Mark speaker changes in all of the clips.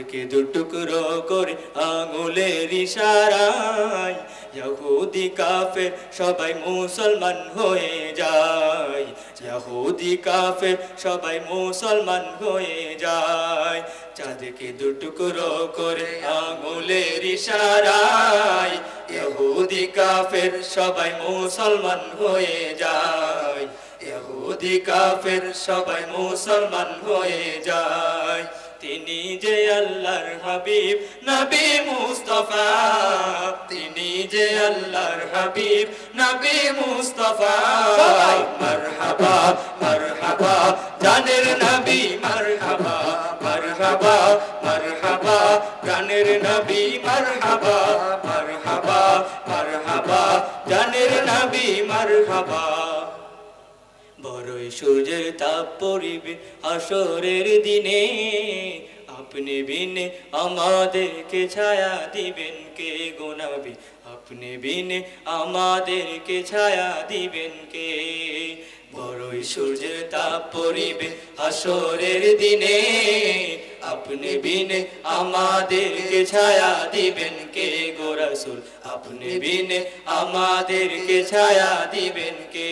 Speaker 1: চাঁদকে দুটুকরো করে আঙুলের ইশারায় ইহুদি কাফের সবাই মুসলমান হয়ে যায়। ইহুদি কাফের সবাই মুসলমান হয়ে যায়। চাঁদকে দুটুকরো করে আঙুলের ইশারায় ইহুদি কাফের সবাই মুসলমান হয়ে যায়। ইহুদি কাফের সবাই মুসলমান হয়ে যায়। তিনি যে আল্লাহর হাবিব নবী মুস্তফা। তিনি যে আল্লাহর হাবিব নবী মুস্তাফা। মারহাবা মারহাবা জানের নবী মারহাবা মারহাবা মারহাবা জানের নবী মারহাবা মারহাবা মারহাবা জানের নবী মারহাবা। বড়ই সূর্যের তাপ পড়িবে আসরের দিনে। আপনি বিনে আমাদেরকে ছায়া দিবেন কে গোনাবি আপনি বিনে আমাদেরকে ছায়া দিবেন কে বড়ই সূর্যের তাপ পড়িবে আসরের দিনে আপনি বিনে আমাদেরকে ছায়া দিবেন কে গোরাসুল আপনি বিনে আমাদেরকে ছায়া দিবেন কে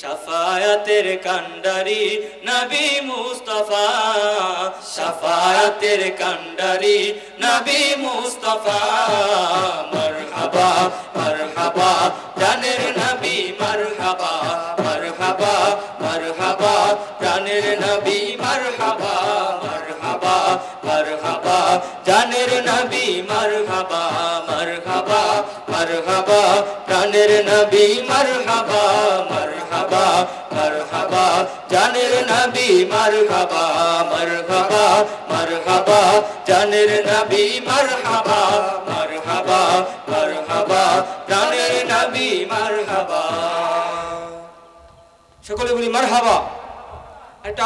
Speaker 1: সাফায়াতের কান্ডারি নবী মুস্তাফা, সাফায়াতের কান্ডারি নবী মুস্তাফা। মারহাবা মারহাবা জানের নবী মারহাবা মারহাবা মারহাবা জানের নবী মারহাবা মারহাবা মারহাবা জানের নবী মারহাবা মারহাবা মারহাবা, প্রাণের নবী মারহাবা। মারহাবা, জানের নবী মারহাবা মারহাবা মারহাবা, জানের নবী মারহাবা মারহাবা মারহাবা, জানের নবী মারহাবা। সকলে বলি মারহাবা। একটা